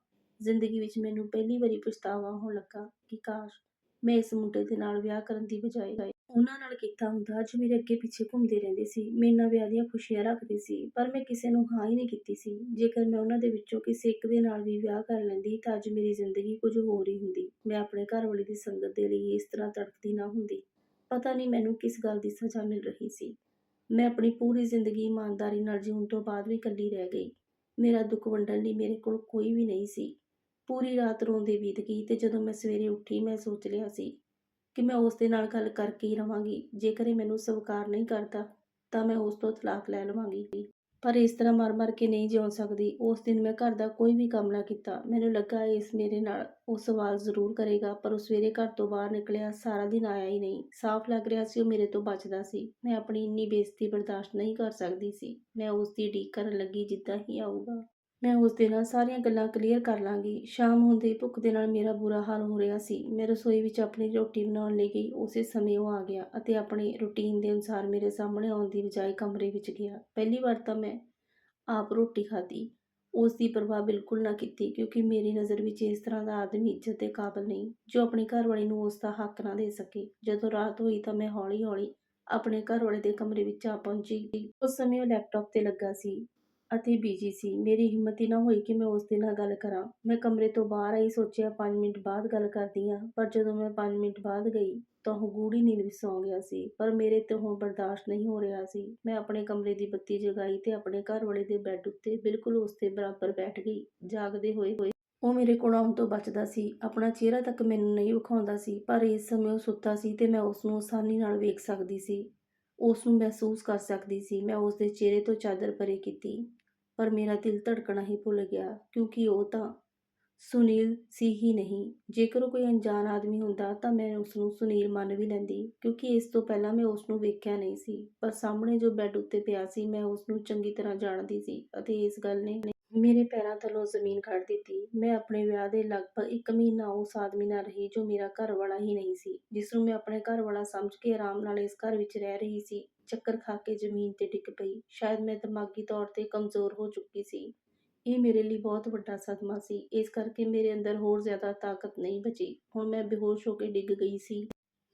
ਜ਼ਿੰਦਗੀ ਵਿੱਚ ਮੈਨੂੰ ਪਹਿਲੀ ਵਾਰੀ ਪਛਤਾਵਾ ਹੋਣ ਲੱਗਾ ਕਿ ਕਾਸ਼ ਮੈਂ ਇਸ ਮੁੰਡੇ ਦੇ ਨਾਲ ਵਿਆਹ ਕਰਨ ਦੀ ਬਜਾਏ ਉਹਨਾਂ ਨਾਲ ਕੀਤਾ ਹੁੰਦਾ ਜੋ ਮੇਰੇ ਅੱਗੇ ਪਿੱਛੇ ਘੁੰਮਦੇ ਰਹਿੰਦੇ ਸੀ। ਮੇਰੇ ਨਾਲ ਵਿਆਹ ਦੀਆਂ ਖੁਸ਼ੀਆਂ ਰੱਖਦੇ ਸੀ, ਪਰ ਮੈਂ ਕਿਸੇ ਨੂੰ ਹਾਂ ਹੀ ਨਹੀਂ ਕੀਤੀ ਸੀ। ਜੇਕਰ ਮੈਂ ਉਹਨਾਂ ਦੇ ਵਿੱਚੋਂ ਕਿਸੇ ਇੱਕ ਦੇ ਨਾਲ ਵੀ ਵਿਆਹ ਕਰ ਲੈਂਦੀ ਤਾਂ ਅੱਜ ਮੇਰੀ ਜ਼ਿੰਦਗੀ ਕੁਝ ਹੋਰ ਹੀ ਹੁੰਦੀ। ਮੈਂ ਆਪਣੇ ਘਰ ਵਾਲੇ ਦੀ ਸੰਗਤ ਦੇ ਲਈ ਇਸ ਤਰ੍ਹਾਂ ਤੜਫਦੀ ਨਾ ਹੁੰਦੀ। ਪਤਾ ਨਹੀਂ ਮੈਨੂੰ ਕਿਸ ਗੱਲ ਦੀ ਸਜ਼ਾ ਮਿਲ ਰਹੀ ਸੀ। ਮੈਂ ਆਪਣੀ ਪੂਰੀ ਜ਼ਿੰਦਗੀ ਇਮਾਨਦਾਰੀ ਨਾਲ ਜਿਉਣ ਤੋਂ ਬਾਅਦ ਵੀ ਇਕੱਲੀ ਰਹਿ ਗਈ। ਮੇਰਾ ਦੁੱਖ ਵੰਡਣ ਲਈ ਮੇਰੇ ਕੋਲ ਕੋਈ ਵੀ ਨਹੀਂ ਸੀ। ਪੂਰੀ ਰਾਤ ਰੋਂਦੇ ਬੀਤ ਗਈ ਤੇ ਜਦੋਂ ਮੈਂ ਸਵੇਰੇ ਉੱਠੀ ਮੈਂ ਸੋਚ ਲਿਆ ਸੀ ਕਿ ਮੈਂ ਉਸ ਦੇ ਨਾਲ ਗੱਲ ਕਰਕੇ ਹੀ ਰਵਾਂਗੀ, ਜੇਕਰ ਇਹ ਮੈਨੂੰ ਸਵੀਕਾਰ ਨਹੀਂ ਕਰਦਾ, ਤਾਂ ਮੈਂ ਉਸ ਤੋਂ ਤਲਾਕ ਲੈ ਲਵਾਂਗੀ। ਪਰ ਇਸ ਤਰ੍ਹਾਂ ਮਰ-ਮਰ ਕੇ ਨਹੀਂ ਜਿਉ ਸਕਦੀ। ਉਸ ਦਿਨ ਮੈਂ ਘਰ ਦਾ ਕੋਈ ਵੀ ਕੰਮ ਨਾ ਕੀਤਾ। ਮੈਨੂੰ ਲੱਗਾ ਇਸ ਮੇਰੇ ਨਾਲ ਉਹ ਸਵਾਲ ਜ਼ਰੂਰ ਕਰੇਗਾ, ਪਰ ਉਹ ਸਵੇਰੇ ਘਰ ਤੋਂ ਬਾਹਰ ਨਿਕਲਿਆ, ਸਾਰਾ ਦਿਨ ਆਇਆ ਹੀ ਨਹੀਂ। ਸਾਫ਼ ਲੱਗ ਰਿਹਾ ਸੀ ਉਹ ਮੇਰੇ ਤੋਂ ਬਚਦਾ ਸੀ। ਮੈਂ ਆਪਣੀ ਇੰਨੀ ਬੇਇੱਜ਼ਤੀ ਬਰਦਾਸ਼ਤ ਨਹੀਂ ਕਰ ਸਕਦੀ ਸੀ। ਮੈਂ ਉਸ ਦੀ ਉਡੀਕ ਕਰਨ ਲੱਗੀ ਜਿੱਦਾਂ ਹੀ ਆਊਗਾ। ਮੈਂ ਉਸ ਦੇ ਨਾਲ ਸਾਰੀਆਂ ਗੱਲਾਂ ਕਲੀਅਰ ਕਰ ਲਾਂਗੀ। ਸ਼ਾਮ ਹੁੰਦੇ ਭੁੱਖ ਦੇ ਨਾਲ ਮੇਰਾ ਬੁਰਾ ਹਾਲ ਹੋ ਰਿਹਾ ਸੀ। ਮੈਂ ਰਸੋਈ ਵਿੱਚ ਆਪਣੀ ਰੋਟੀ ਬਣਾਉਣ ਲਈ ਗਈ। ਉਸੇ ਸਮੇਂ ਉਹ ਆ ਗਿਆ ਅਤੇ ਆਪਣੇ ਰੁਟੀਨ ਦੇ ਅਨੁਸਾਰ ਮੇਰੇ ਸਾਹਮਣੇ ਆਉਣ ਦੀ ਬਜਾਏ ਕਮਰੇ ਵਿੱਚ ਗਿਆ। ਪਹਿਲੀ ਵਾਰ ਤਾਂ ਮੈਂ ਆਪ ਰੋਟੀ ਖਾਧੀ। ਉਸ ਦੀ ਪਰਵਾਹ ਬਿਲਕੁਲ ਨਾ ਕੀਤੀ ਕਿਉਂਕਿ ਮੇਰੀ ਨਜ਼ਰ ਵਿੱਚ ਇਸ ਤਰ੍ਹਾਂ ਦਾ ਆਦਮੀ ਇੱਜ਼ਤ ਦੇ ਕਾਬਿਲ ਨਹੀਂ, ਜੋ ਆਪਣੀ ਘਰਵਾਲੀ ਨੂੰ ਉਸ ਦਾ ਹੱਕ ਨਾ ਦੇ ਸਕੇ। ਜਦੋਂ ਰਾਤ ਹੋਈ ਤਾਂ ਮੈਂ ਹੌਲੀ-ਹੌਲੀ ਆਪਣੇ ਘਰਵਾਲੇ ਦੇ ਕਮਰੇ ਵਿੱਚ ਆ ਪਹੁੰਚੀ। ਉਸ ਸਮੇਂ ਉਹ ਲੈਪਟਾਪ ਤੇ ਲੱਗਾ ਸੀ। ਅਤੇ ਬਿਜ਼ੀ ਸੀ। ਮੇਰੀ ਹਿੰਮਤ ਹੀ ਨਾ ਹੋਈ ਕਿ ਮੈਂ ਉਸ ਦੇ ਨਾਲ ਗੱਲ ਕਰਾਂ। ਮੈਂ ਕਮਰੇ ਤੋਂ ਬਾਹਰ ਆਈ, ਸੋਚਿਆ 5 ਮਿੰਟ ਬਾਅਦ ਗੱਲ ਕਰਦੀ ਹਾਂ, ਪਰ ਜਦੋਂ ਮੈਂ 5 ਮਿੰਟ ਬਾਅਦ ਗਈ ਤਾਂ ਉਹ ਗੂੜੀ ਨੀਂਦ ਵਿੱਚ ਸੌਂ ਗਿਆ ਸੀ, ਪਰ ਮੇਰੇ ਤੋਂ ਹੁਣ ਬਰਦਾਸ਼ਤ ਨਹੀਂ ਹੋ ਰਿਹਾ ਸੀ। ਮੈਂ ਆਪਣੇ ਕਮਰੇ ਦੀ ਬੱਤੀ ਜਗਾਈ ਤੇ ਆਪਣੇ ਘਰ ਵਾਲੇ ਦੇ ਬੈੱਡ ਉੱਤੇ ਬਿਲਕੁਲ ਉਸ ਦੇ ਬਰਾਬਰ ਬੈਠ ਗਈ, ਜਾਗਦੇ ਹੋਏ ਹੋਏ। ਉਹ ਮੇਰੇ ਕੋਲ ਆਉਣ ਤੋਂ ਬਚਦਾ ਸੀ, ਆਪਣਾ ਚਿਹਰਾ ਤੱਕ ਮੈਨੂੰ ਨਹੀਂ ਵਿਖਾਉਂਦਾ ਸੀ, ਪਰ ਇਸ ਸਮੇਂ ਉਹ ਸੁੱਤਾ ਸੀ ਤੇ ਮੈਂ ਉਸ ਨੂੰ ਆਸਾਨੀ ਨਾਲ ਵੇਖ ਸਕਦੀ ਸੀ। ਉਸ ਨੂੰ ਮਹਿਸੂਸ ਕਰ ਸਕਦੀ ਸੀ, ਮੈਂ ਉਸ ਦੇ ਚਿਹਰੇ ਤੋਂ ਚਾਦਰ ਪਰੇ ਕੀਤੀ। ਪਰ ਮੇਰਾ ਦਿਲ ਧੜਕਣਾ ਹੀ ਭੁੱਲ ਗਿਆ, ਕਿਉਂਕਿ ਉਹ ਤਾਂ ਸੁਨੀਲ ਸੀ ਹੀ ਨਹੀਂ। ਜੇਕਰ ਉਹ ਕੋਈ ਅਣਜਾਣ ਆਦਮੀ ਹੁੰਦਾ ਤਾਂ ਮੈਂ ਉਸ ਨੂੰ ਸੁਨੀਲ ਮੰਨ ਵੀ ਲੈਂਦੀ, ਕਿਉਂਕਿ ਇਸ ਤੋਂ ਪਹਿਲਾਂ ਮੈਂ ਉਸ ਨੂੰ ਵੇਖਿਆ ਨਹੀਂ ਸੀ। ਪਰ ਸਾਹਮਣੇ ਜੋ ਬੈੱਡ ਉੱਤੇ ਪਿਆ ਸੀ, ਮੈਂ ਉਸ ਨੂੰ ਚੰਗੀ ਤਰ੍ਹਾਂ ਜਾਣਦੀ ਸੀ ਅਤੇ ਇਸ ਗੱਲ ਨੇ ਮੇਰੇ ਪੈਰਾਂ ਥੱਲੋਂ ਜ਼ਮੀਨ ਕੱਢ ਦਿੱਤੀ। ਮੈਂ ਆਪਣੇ ਵਿਆਹ ਦੇ ਲਗਭਗ 1 ਮਹੀਨਾ ਉਸ ਆਦਮੀ ਨਾਲ ਰਹੀ ਜੋ ਮੇਰਾ ਘਰ ਵਾਲਾ ਹੀ ਨਹੀਂ ਸੀ, ਜਿਸ ਨੂੰ ਮੈਂ ਆਪਣੇ ਘਰ ਵਾਲਾ ਸਮਝ ਕੇ ਆਰਾਮ ਨਾਲ ਇਸ ਘਰ ਵਿੱਚ ਰਹਿ ਰਹੀ ਸੀ। ਚੱਕਰ ਖਾ ਕੇ ਜ਼ਮੀਨ ਤੇ ਡਿੱਗ ਪਈ। ਸ਼ਾਇਦ ਮੈਂ ਦਿਮਾਗੀ ਤੌਰ ਤੇ ਕਮਜ਼ੋਰ ਹੋ ਚੁੱਕੀ ਸੀ। ਇਹ ਮੇਰੇ ਲਈ ਬਹੁਤ ਵੱਡਾ ਸਦਮਾ ਸੀ। ਇਸ ਕਰਕੇ ਮੇਰੇ ਅੰਦਰ ਹੋਰ ਜ਼ਿਆਦਾ ਤਾਕਤ ਨਹੀਂ ਬਚੀ। ਹੁਣ ਮੈਂ ਬੇਹੋਸ਼ ਹੋ ਕੇ ਡਿੱਗ ਗਈ ਸੀ।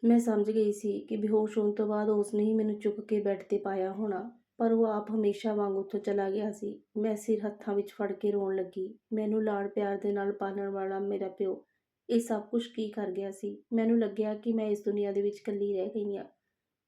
ਮੈਂ ਸਮਝ ਗਈ ਸੀ ਕਿ ਬੇਹੋਸ਼ ਹੋਣ ਤੋਂ ਬਾਅਦ ਉਸ ਨੇ ਹੀ ਮੈਨੂੰ ਚੁੱਕ ਕੇ ਬੈੱਡ ਤੇ ਪਾਇਆ ਹੋਣਾ। ਪਰ ਉਹ ਆਪ ਹਮੇਸ਼ਾ ਵਾਂਗ ਉੱਥੋਂ ਚਲਾ ਗਿਆ ਸੀ। ਮੈਂ ਸਿਰ ਹੱਥਾਂ ਵਿੱਚ ਫੜ ਕੇ ਰੋਣ ਲੱਗੀ। ਮੈਨੂੰ ਲਾੜ ਪਿਆਰ ਦੇ ਨਾਲ ਪਾਲਣ ਵਾਲਾ ਮੇਰਾ ਪਿਓ। ਇਹ ਸਭ ਕੁਝ ਕੀ ਕਰ ਗਿਆ ਸੀ? ਮੈਨੂੰ ਲੱਗਿਆ ਕਿ ਮੈਂ ਇਸ ਦੁਨੀਆ ਦੇ ਵਿੱਚ ਇਕੱਲੀ ਰਹਿ ਗਈ ਹਾਂ।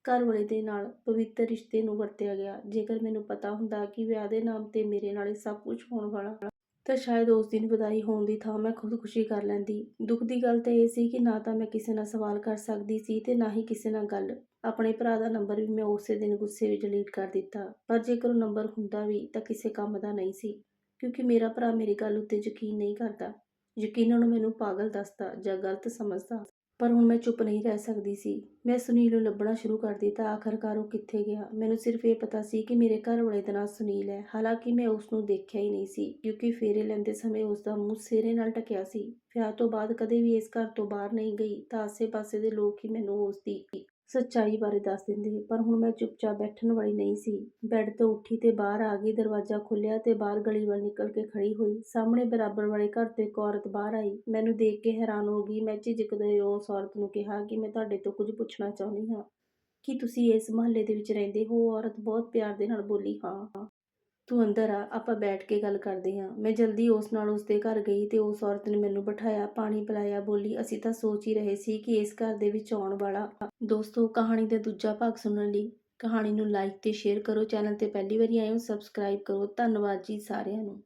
ਘਰ ਵਾਲੇ ਦੇ ਨਾਲ ਪਵਿੱਤਰ ਰਿਸ਼ਤੇ ਨੂੰ ਵਰਤਿਆ ਗਿਆ। ਜੇਕਰ ਮੈਨੂੰ ਪਤਾ ਹੁੰਦਾ ਕਿ ਵਿਆਹ ਦੇ ਨਾਮ ਤੇ ਮੇਰੇ ਨਾਲ ਇਹ ਸਭ ਕੁਝ ਹੋਣ ਵਾਲਾ ਤਾਂ ਸ਼ਾਇਦ ਉਸ ਦਿਨ ਵਿਦਾਈ ਹੋਣ ਦੀ ਥਾਂ ਮੈਂ ਖੁਦਕੁਸ਼ੀ ਕਰ ਲੈਂਦੀ। ਦੁੱਖ ਦੀ ਗੱਲ ਤਾਂ ਇਹ ਸੀ ਕਿ ਨਾ ਤਾਂ ਮੈਂ ਕਿਸੇ ਨਾਲ ਸਵਾਲ ਕਰ ਸਕਦੀ ਸੀ ਤੇ ਨਾ ਹੀ ਕਿਸੇ ਨਾਲ ਗੱਲ। ਆਪਣੇ ਭਰਾ ਦਾ ਨੰਬਰ ਵੀ ਮੈਂ ਉਸੇ ਦਿਨ ਗੁੱਸੇ ਵਿੱਚ ਡਿਲੀਟ ਕਰ ਦਿੱਤਾ, ਪਰ ਜੇਕਰ ਉਹ ਨੰਬਰ ਹੁੰਦਾ ਵੀ ਤਾਂ ਕਿਸੇ ਕੰਮ ਦਾ ਨਹੀਂ ਸੀ, ਕਿਉਂਕਿ ਮੇਰਾ ਭਰਾ ਮੇਰੀ ਗੱਲ ਉੱਤੇ ਯਕੀਨ ਨਹੀਂ ਕਰਦਾ। ਯਕੀਨਨ ਉਹ ਮੈਨੂੰ ਪਾਗਲ ਦੱਸਦਾ ਜਾਂ ਗਲਤ ਸਮਝਦਾ। ਪਰ ਹੁਣ ਮੈਂ ਚੁੱਪ ਨਹੀਂ ਰਹਿ ਸਕਦੀ ਸੀ। ਮੈਂ ਸੁਨੀਲ ਨੂੰ ਲੱਭਣਾ ਸ਼ੁਰੂ ਕਰ ਦਿੱਤਾ। ਆਖਰਕਾਰ ਉਹ ਕਿੱਥੇ ਗਿਆ? ਮੈਨੂੰ ਸਿਰਫ ਇਹ ਪਤਾ ਸੀ ਕਿ ਮੇਰੇ ਘਰ ਵਾਲੇ ਦਾ ਨਾਂ ਸੁਨੀਲ ਹੈ। ਹਾਲਾਂਕਿ ਮੈਂ ਉਸ ਨੂੰ ਦੇਖਿਆ ਹੀ ਨਹੀਂ ਸੀ, ਕਿਉਂਕਿ ਫੇਰੇ ਲੈਂਦੇ ਸਮੇਂ ਉਸ ਦਾ ਮੂੰਹ ਸਿਰੇ ਨਾਲ ਢਕਿਆ ਸੀ। ਵਿਆਹ ਤੋਂ ਬਾਅਦ ਕਦੇ ਵੀ ਇਸ ਘਰ ਤੋਂ ਬਾਹਰ ਨਹੀਂ ਗਈ, ਤਾਂ ਆਸੇ-ਪਾਸੇ ਦੇ ਲੋਕ ਹੀ ਮੈਨੂੰ ਉਸ ਦੀ ਸੱਚਾਈ ਬਾਰੇ ਦੱਸ ਦਿੰਦੇ ਪਰ ਹੁਣ ਮੈਂ ਚੁੱਪਚਾਪ ਬੈਠਣ ਵਾਲੀ ਨਹੀਂ ਸੀ। ਬੈੱਡ ਤੋਂ ਉੱਠੀ ਤੇ ਬਾਹਰ ਆ ਗਈ, ਦਰਵਾਜ਼ਾ ਖੁੱਲਿਆ ਤੇ ਬਾਹਰ ਗਲੀ ਵੱਲ ਨਿਕਲ ਕੇ ਖੜੀ ਹੋਈ। ਸਾਹਮਣੇ ਬਰਾਬਰ ਵਾਲੇ ਘਰ ਤੋਂ ਇੱਕ ਔਰਤ ਬਾਹਰ ਆਈ। ਮੈਨੂੰ ਦੇਖ ਕੇ ਹੈਰਾਨ ਹੋ ਗਈ। ਮੈਂ ਝਿਜਕਦੇ ਉਸ ਔਰਤ ਨੂੰ ਕਿਹਾ ਕਿ ਮੈਂ ਤੁਹਾਡੇ ਤੋਂ ਕੁਝ ਪੁੱਛਣਾ ਚਾਹੁੰਦੀ ਹਾਂ। ਕੀ ਤੁਸੀਂ ਇਸ ਮੁਹੱਲੇ ਦੇ ਵਿੱਚ ਰਹਿੰਦੇ ਹੋ? ਔਰਤ ਬਹੁਤ ਪਿਆਰ ਦੇ ਨਾਲ ਬੋਲੀ, ਹਾਂ। ਤੂੰ ਅੰਦਰ ਆ, ਆਪਾਂ ਬੈਠ ਕੇ ਗੱਲ ਕਰਦੇ ਹਾਂ। ਮੈਂ ਜਲਦੀ ਉਸ ਨਾਲ ਉਸ ਦੇ ਘਰ ਗਈ ਤੇ ਉਸ ਔਰਤ ਨੇ ਮੈਨੂੰ ਬਿਠਾਇਆ, ਪਾਣੀ ਪਿਲਾਇਆ, ਬੋਲੀ, ਅਸੀਂ ਤਾਂ ਸੋਚ ਹੀ ਰਹੇ ਸੀ ਕਿ ਇਸ ਘਰ ਦੇ ਵਿੱਚ ਆਉਣ ਵਾਲਾ ਦੋਸਤੋ, ਕਹਾਣੀ ਦਾ ਦੂਜਾ ਭਾਗ ਸੁਣਨ ਲਈ ਕਹਾਣੀ ਨੂੰ ਲਾਈਕ ਤੇ ਸ਼ੇਅਰ ਕਰੋ ਚੈਨਲ ਤੇ ਪਹਿਲੀ ਵਾਰੀ ਆਏ ਹੋ ਸਬਸਕ੍ਰਾਈਬ ਕਰੋ। ਧੰਨਵਾਦ ਜੀ ਸਾਰਿਆਂ ਨੂੰ।